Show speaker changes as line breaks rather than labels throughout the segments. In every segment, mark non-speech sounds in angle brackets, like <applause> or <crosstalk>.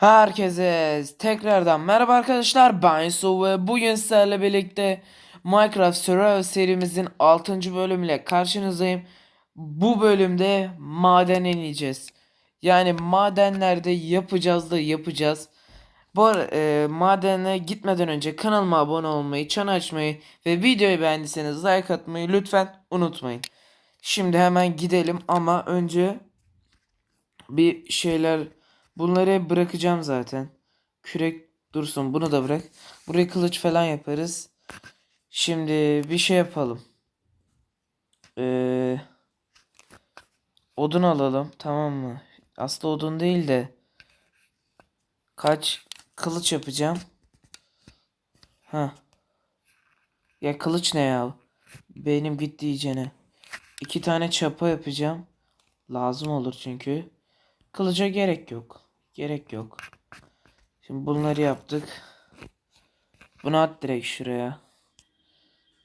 Herkese tekrardan merhaba arkadaşlar ben Yusuf ve bugün sizlerle birlikte Minecraft Survival serimizin 6. bölümüyle karşınızdayım. Bu bölümde maden ineceğiz. Yani madenlerde yapacağız da yapacağız. Bu e, madene gitmeden önce kanalıma abone olmayı, çan açmayı ve videoyu beğendiyseniz like atmayı lütfen unutmayın. Şimdi hemen gidelim ama önce bir şeyler bunları bırakacağım zaten. Kürek dursun bunu da bırak. Buraya kılıç falan yaparız. Şimdi bir şey yapalım. Ee, odun alalım tamam mı? Aslında odun değil de kaç kılıç yapacağım. Ha. Ya kılıç ne ya? Benim gitti iyicene. İki tane çapa yapacağım. Lazım olur çünkü. Kılıca gerek yok. Gerek yok. Şimdi bunları yaptık. Bunu at direkt şuraya.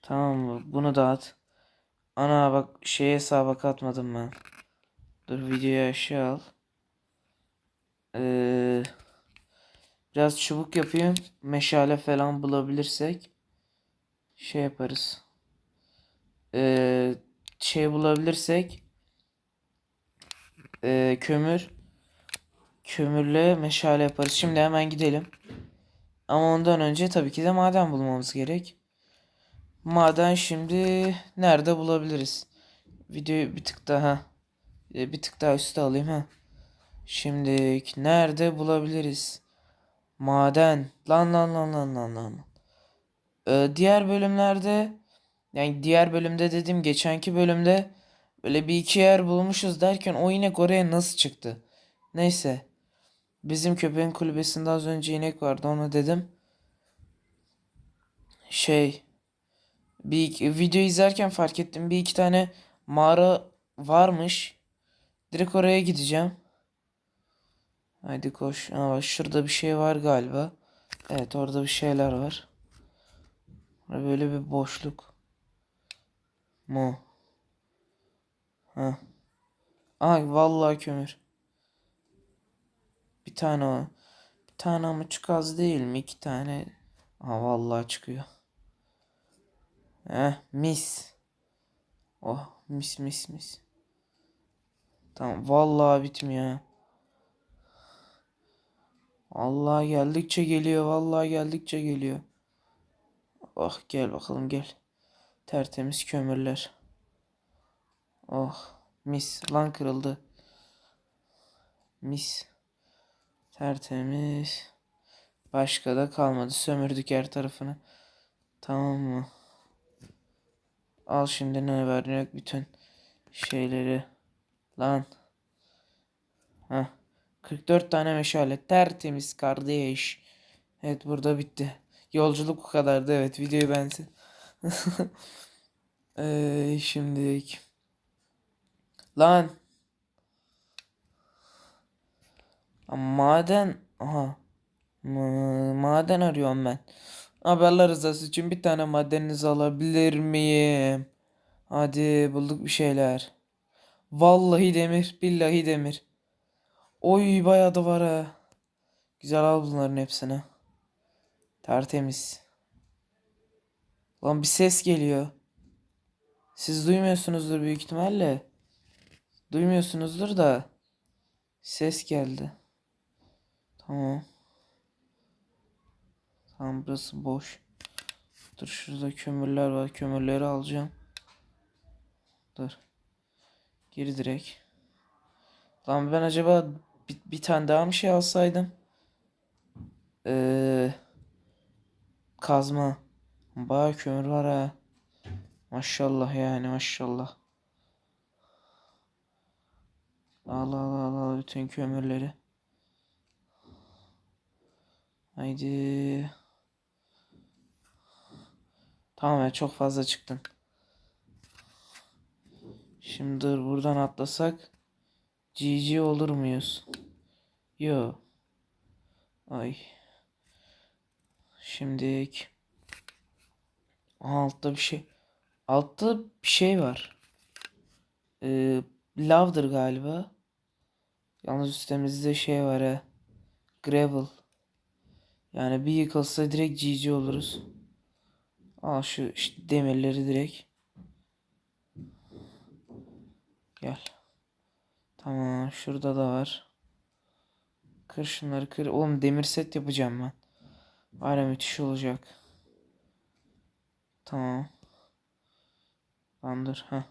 Tamam mı? Bunu da at. Ana bak şeye hesaba katmadım ben. Dur videoyu aşağı al. Ee, biraz çubuk yapayım. Meşale falan bulabilirsek şey yaparız. Ee, şey bulabilirsek ee, kömür kömürle meşale yaparız. Şimdi hemen gidelim. Ama ondan önce tabii ki de maden bulmamız gerek. Maden şimdi nerede bulabiliriz? Videoyu bir tık daha e, bir tık daha üstte alayım ha. Şimdi nerede bulabiliriz? Maden. Lan lan lan lan lan lan. Ee, diğer bölümlerde yani diğer bölümde dedim geçenki bölümde böyle bir iki yer bulmuşuz derken o inek oraya nasıl çıktı? Neyse. Bizim köpeğin kulübesinde az önce inek vardı ona dedim. Şey bir video izlerken fark ettim bir iki tane mağara varmış. Direkt oraya gideceğim. Haydi koş. Aa, bak şurada bir şey var galiba. Evet orada bir şeyler var. Böyle bir boşluk. Mu. Ha. Ay vallahi kömür. Bir tane o. Bir tane ama çok az değil mi? İki tane. Aa vallahi çıkıyor. Heh mis. Oh mis mis mis. Tamam vallahi bitmiyor. Allah geldikçe geliyor. Vallahi geldikçe geliyor. Oh gel bakalım gel. Tertemiz kömürler. Oh mis. Lan kırıldı. Mis. Tertemiz. Başka da kalmadı. Sömürdük her tarafını. Tamam mı? Al şimdi ne var ne yok bütün şeyleri. Lan. Heh. 44 tane meşale. Tertemiz kardeş. Evet burada bitti. Yolculuk bu kadardı. Evet videoyu bensin. <laughs> ee, şimdi Lan. Ama maden. Aha. Ma- maden arıyorum ben. Haberler rızası için bir tane madeninizi alabilir miyim? Hadi bulduk bir şeyler. Vallahi demir. Billahi demir. Oy bayağı da var ha. Güzel al bunların hepsini. Tertemiz. Lan bir ses geliyor. Siz duymuyorsunuzdur büyük ihtimalle. Duymuyorsunuzdur da. Ses geldi. Tamam. Tamam burası boş. Dur şurada kömürler var. Kömürleri alacağım. Dur. Geri direkt. Lan ben acaba bir, bir tane daha mı şey alsaydım? Ee, kazma. Bayağı kömür var ha. Maşallah yani maşallah. Al al al al bütün kömürleri. Haydi. Tamam ya çok fazla çıktın. Şimdi buradan atlasak GG olur muyuz? Yo. Ay. Şimdilik altta bir şey. Altta bir şey var. Ee, lavdır galiba. Yalnız üstemizde şey var ha. Gravel. Yani bir yıkılsa direkt GG oluruz. Al şu işte demirleri direkt. Gel. Tamam şurada da var. Kır şunları kır. Oğlum demir set yapacağım ben. Ya müthiş olacak. Tamam. Tamam dur. Heh.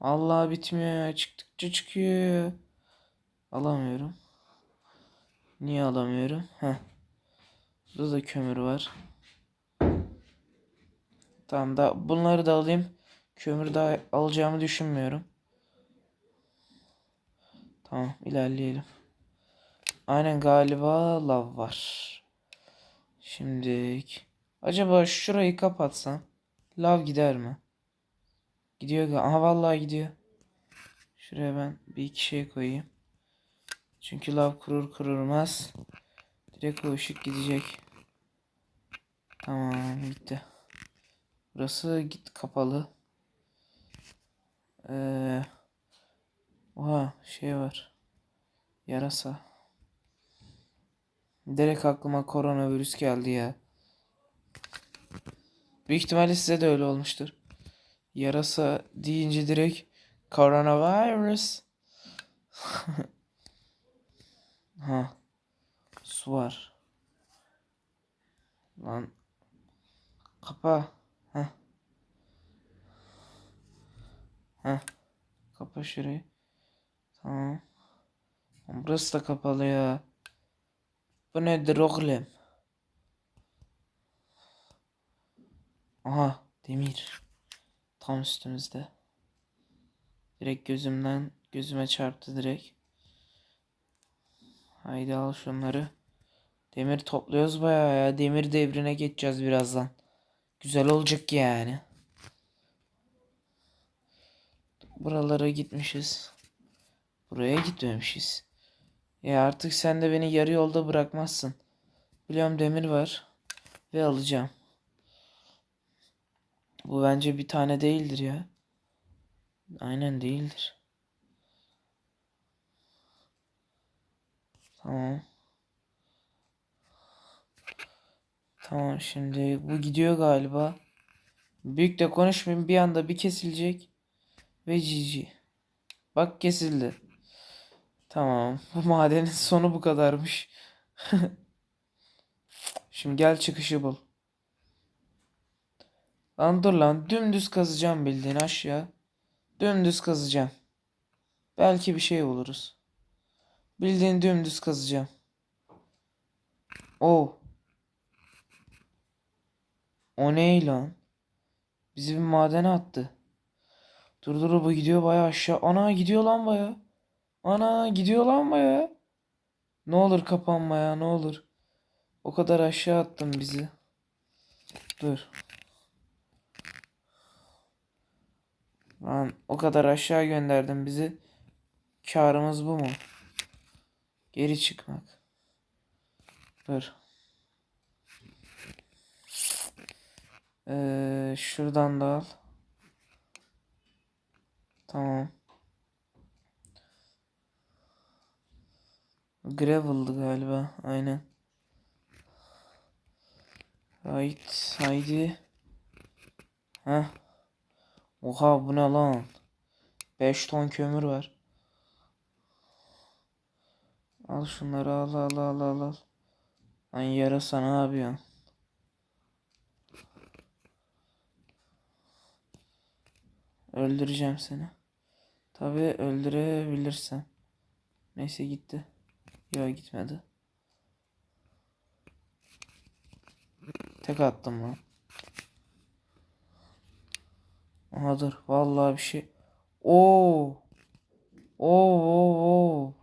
Allah bitmiyor. Çıktıkça çıkıyor. Alamıyorum. Niye alamıyorum? Heh. Burada da kömür var. Tamam da bunları da alayım. Kömür daha alacağımı düşünmüyorum. Tamam ilerleyelim. Aynen galiba lav var. Şimdi acaba şurayı kapatsam lav gider mi? Gidiyor. Aha vallahi gidiyor. Şuraya ben bir iki şey koyayım. Çünkü lav kurur kurulmaz. Direkt o ışık gidecek. Tamam gitti. Burası git kapalı. Ee, oha şey var. Yarasa. Direkt aklıma koronavirüs geldi ya. Büyük ihtimalle size de öyle olmuştur. Yarasa deyince direkt coronavirus. <laughs> ha. Su var. Lan. Kapa. Heh. Heh. Kapa şurayı. Tamam. Burası da kapalı ya. Bu nedir oğlum? Aha demir. Tam üstümüzde. Direkt gözümden gözüme çarptı direkt. Haydi al şunları. Demir topluyoruz bayağı ya. Demir devrine geçeceğiz birazdan. Güzel olacak yani. Buralara gitmişiz. Buraya gitmemişiz. Ya artık sen de beni yarı yolda bırakmazsın. Biliyorum demir var. Ve alacağım. Bu bence bir tane değildir ya. Aynen değildir. Tamam. Tamam şimdi bu gidiyor galiba. Büyük de konuşmayayım bir anda bir kesilecek. Ve GG. Bak kesildi. Tamam. <laughs> Bu madenin sonu bu kadarmış. <laughs> Şimdi gel çıkışı bul. Lan dur lan dümdüz kazacağım bildiğin aşağı. Dümdüz kazacağım. Belki bir şey buluruz. Bildiğin dümdüz kazacağım. O. O ne lan? Bizi bir madene attı. Dur dur bu gidiyor baya aşağı. Ana gidiyor lan baya. Ana gidiyor lan baya. Ne olur kapanma ya ne olur. O kadar aşağı attın bizi. Dur. Lan o kadar aşağı gönderdin bizi. Karımız bu mu? Geri çıkmak. Dur. Ee, şuradan da al. Tamam. Gravel'dı galiba. Aynen. Right. Haydi. Heh. Oha bu ne lan? 5 ton kömür var. Al şunları al al al al al. Lan yarasa ne yapıyorsun? Öldüreceğim seni. Tabi öldürebilirsen. Neyse gitti. Yok gitmedi. Tek attım lan. Aha dur. Vallahi bir şey. Oo oo oo.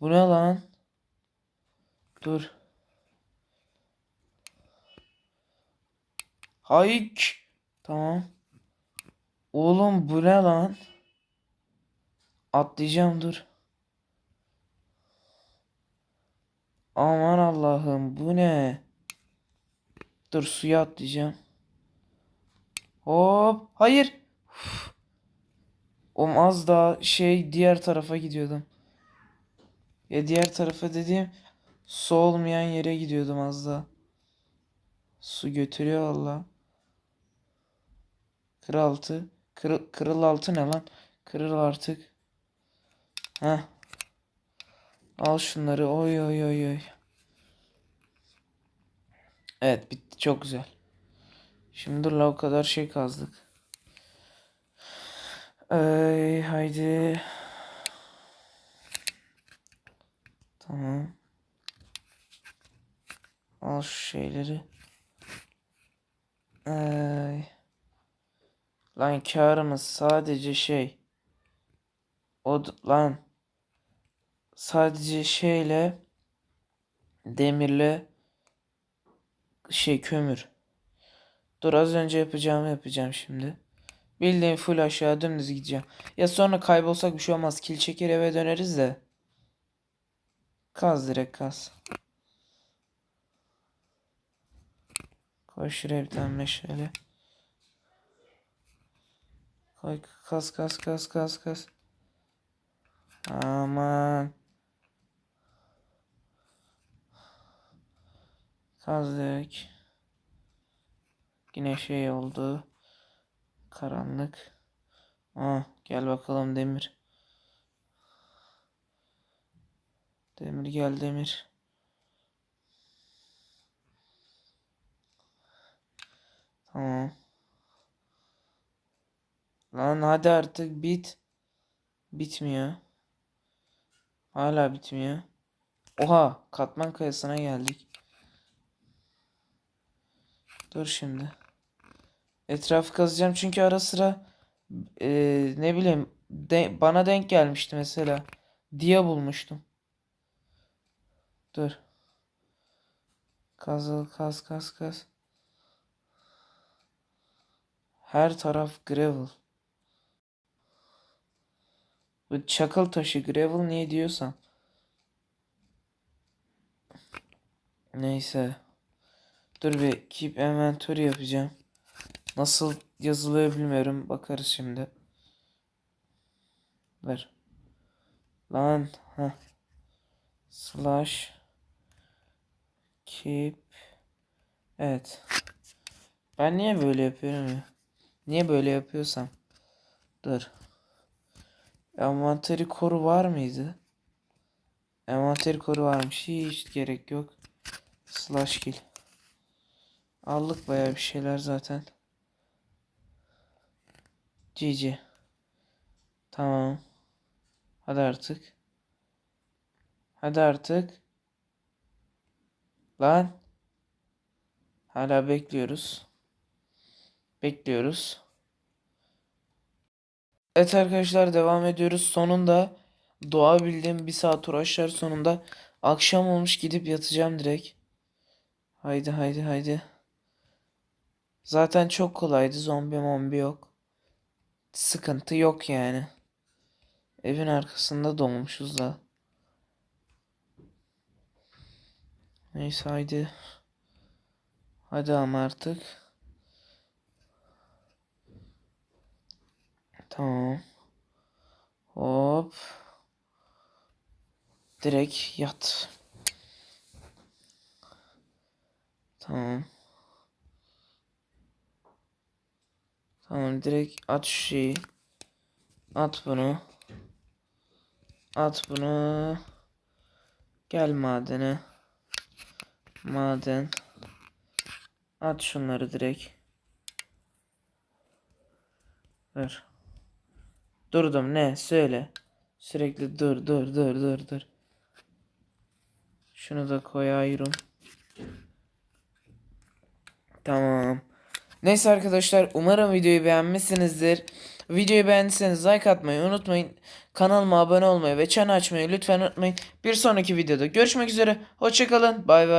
Bu ne lan? Dur. Hayk. Tamam. Oğlum bu ne lan? Atlayacağım dur. Aman Allah'ım bu ne? Dur suya atlayacağım. Hop. Hayır. Uf. Oğlum az daha şey diğer tarafa gidiyordum. Ya diğer tarafa dediğim Su olmayan yere gidiyordum az daha. Su götürüyor valla. Kır. Kırıl, altı ne lan? Kırıl artık. Heh. Al şunları. Oy oy oy oy. Evet bitti. Çok güzel. Şimdi la o kadar şey kazdık. Ay haydi. Tamam. Al şu şeyleri. Ay. Lan karımız sadece şey. O lan. Sadece şeyle demirle şey kömür. Dur az önce yapacağımı yapacağım şimdi. Bildiğin full aşağı dümdüz gideceğim. Ya sonra kaybolsak bir şey olmaz. Kil çeker eve döneriz de. Kaz direkt kaz. Koy şuraya bir tane meşale. Koy kaz kaz kaz kaz kaz. Aman. Kazdık. Yine şey oldu. Karanlık. Ah, gel bakalım Demir. Demir gel Demir. Tamam. Lan hadi artık bit. Bitmiyor. Hala bitmiyor. Oha, katman kayasına geldik. Dur şimdi. Etrafı kazacağım çünkü ara sıra eee, ne bileyim de- bana denk gelmişti mesela. Diye bulmuştum. Dur. Kazıl kaz kaz kaz. Her taraf gravel. Bu çakıl taşı gravel niye diyorsan. Neyse. Dur bir keep inventory yapacağım. Nasıl yazılıyor bilmiyorum. Bakarız şimdi. Ver. Lan. Heh. Slash. Keep. Evet. Ben niye böyle yapıyorum ya? Niye böyle yapıyorsam? Dur. Envanteri koru var mıydı? Envanteri koru varmış. Hiç gerek yok. Slash kill. Aldık bayağı bir şeyler zaten. GG. Tamam. Hadi artık. Hadi artık. Lan. Hala bekliyoruz. Bekliyoruz. Evet arkadaşlar devam ediyoruz. Sonunda doğabildim. Bir saat uğraşlar sonunda. Akşam olmuş gidip yatacağım direkt. Haydi haydi haydi. Zaten çok kolaydı. Zombi mombi yok. Sıkıntı yok yani. Evin arkasında dolmuşuz da. Neyse haydi. Hadi ama artık. Tamam. Hop. Direkt yat. Tamam. Tamam direkt at şu şeyi. At bunu. At bunu. Gel madene. Maden. At şunları direkt. Dur. Durdum ne? Söyle. Sürekli dur dur dur dur dur. Şunu da koyayım. Tamam. Neyse arkadaşlar umarım videoyu beğenmişsinizdir. Videoyu beğendiyseniz like atmayı unutmayın. Kanalıma abone olmayı ve çan açmayı lütfen unutmayın. Bir sonraki videoda görüşmek üzere. Hoşçakalın. Bay bay.